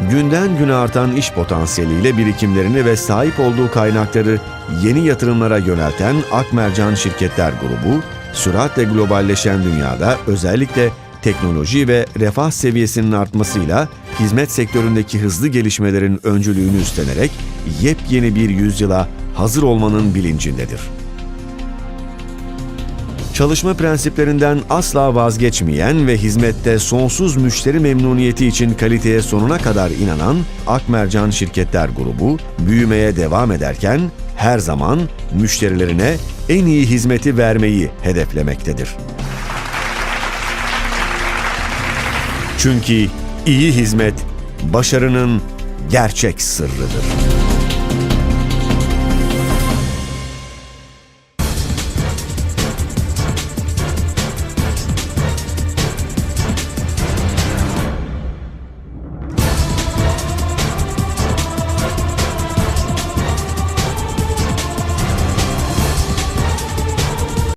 günden güne artan iş potansiyeliyle birikimlerini ve sahip olduğu kaynakları yeni yatırımlara yönelten Akmercan Şirketler Grubu, süratle globalleşen dünyada özellikle teknoloji ve refah seviyesinin artmasıyla hizmet sektöründeki hızlı gelişmelerin öncülüğünü üstlenerek yepyeni bir yüzyıla hazır olmanın bilincindedir. Çalışma prensiplerinden asla vazgeçmeyen ve hizmette sonsuz müşteri memnuniyeti için kaliteye sonuna kadar inanan Akmercan Şirketler Grubu büyümeye devam ederken her zaman müşterilerine en iyi hizmeti vermeyi hedeflemektedir. Çünkü iyi hizmet başarının gerçek sırrıdır.